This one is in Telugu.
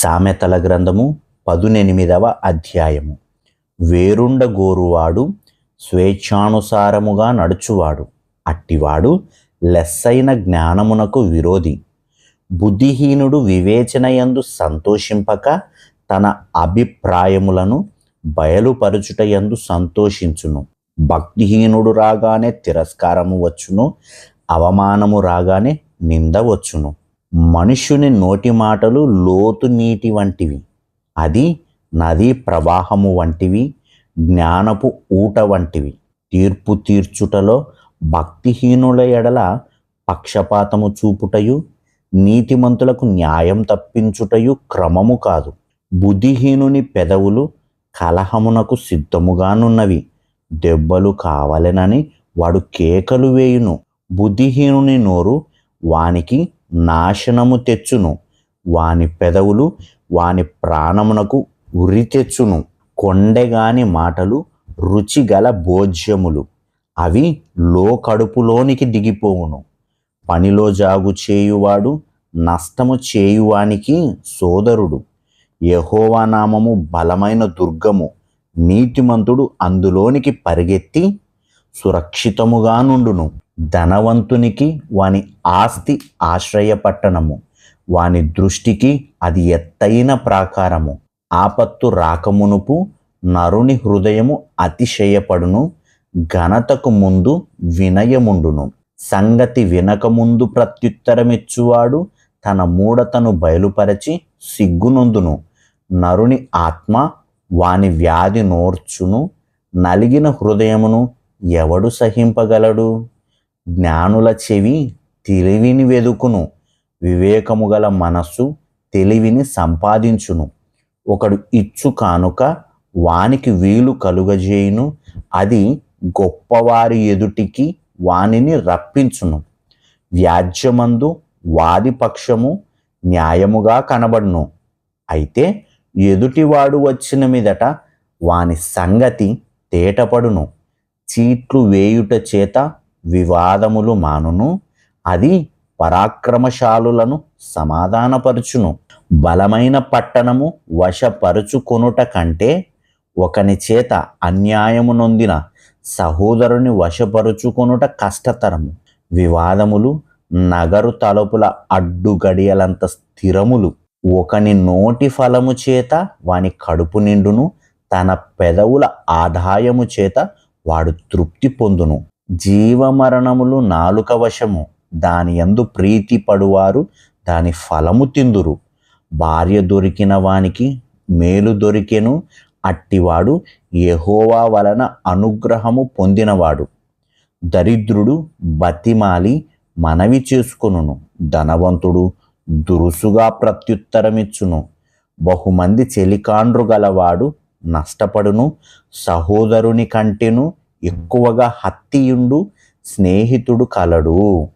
సామెతల గ్రంథము పదునెనిమిదవ అధ్యాయము. వేరుండ గోరువాడు స్వేచ్ఛానుసారముగా నడుచువాడు. అట్టివాడు లెస్సైన జ్ఞానమునకు విరోధి. బుద్ధిహీనుడు వివేచనయందు సంతోషింపక తన అభిప్రాయములను బయలుపరుచుటయందు సంతోషించును. భక్తిహీనుడు రాగానే తిరస్కారము వచ్చును అవమానము రాగానే నింద వచ్చును. మనుష్యుని నోటి మాటలు లోతు నీటి వంటివి. అది నదీ ప్రవాహము వంటివి జ్ఞానపు ఊట వంటివి. తీర్పు తీర్చుటలో భక్తిహీనుల ఎడల పక్షపాతము చూపుటయు నీతిమంతులకు న్యాయం తప్పించుటయు క్రమము కాదు. బుద్ధిహీనుని పెదవులు కలహమునకు సిద్ధముగానున్నవి. దెబ్బలు కావలెనని వాడు కేకలు వేయును. బుద్ధిహీనుని నోరు వానికి నాశనము తెచ్చును. వాని పెదవులు వాని ప్రాణమునకు ఉరి తెచ్చును. కొండెగాని మాటలు రుచిగల భోజ్యములు. అవి లో కడుపులోనికి దిగిపోవును. పనిలో జాగు చేయువాడు నష్టము చేయువానికి సోదరుడు. యెహోవా నామము బలమైన దుర్గము. నీతిమంతుడు అందులోనికి పరిగెత్తి సురక్షితముగా నుండును. ధనవంతునికి వాని ఆస్తి ఆశ్రయపట్టణము వాని దృష్టికి అది ఎత్తైన ప్రాకారము. ఆపత్తు రాకమునుపు నరుని హృదయము అతిశయపడును ఘనతకు ముందు వినయముండును. సంగతి వినకముందు ప్రత్యుత్తరమిచ్చువాడు తన మూఢతను బయలుపరచి సిగ్గునొందును. నరుని ఆత్మ వాని వ్యాధి నోర్చును నలిగిన హృదయమును ఎవడు సహింపగలడు? జ్ఞానుల చెవి తెలివిని వెదుకును. వివేకము గల మనస్సు తెలివిని సంపాదించును. ఒకడు ఇచ్చు కానుక వానికి వీలు కలుగజేయును. అది గొప్పవారి ఎదుటికి వానిని రప్పించును. వ్యాజ్యమందు వాదిపక్షము న్యాయముగా కనబడును. అయితే ఎదుటివాడు వచ్చిన మీదట వాని సంగతి తేటపడును. చీట్లు వేయుట చేత వివాదములు మానును అది పరాక్రమశాలులను సమాధానపరుచును. బలమైన పట్టణము వశపరుచుకొనుట కంటే ఒకని చేత అన్యాయము నొందిన సహోదరుని వశపరుచుకొనుట కష్టతరము. వివాదములు నగరు తలుపుల అడ్డుగడియలంత స్థిరములు. ఒకని నోటి ఫలము చేత వాని కడుపు నిండును తన పెదవుల ఆదాయము చేత వాడు తృప్తి పొందును. జీవమరణములు నాలుక వశము. దాని యందు ప్రీతి పడువారు దాని ఫలము తిందురు. భార్య దొరికిన వానికి మేలు దొరికెను అట్టివాడు యహోవా వలన అనుగ్రహము పొందినవాడు. దరిద్రుడు బతిమాలి మనవి చేసుకొనును. ధనవంతుడు దురుసుగా ప్రత్యుత్తరమిచ్చును. బహుమంది చెలికాండ్రు గలవాడు నష్టపడును సహోదరుని కంటెను ఎక్కువగా హత్తియుండు స్నేహితుడు కలడు.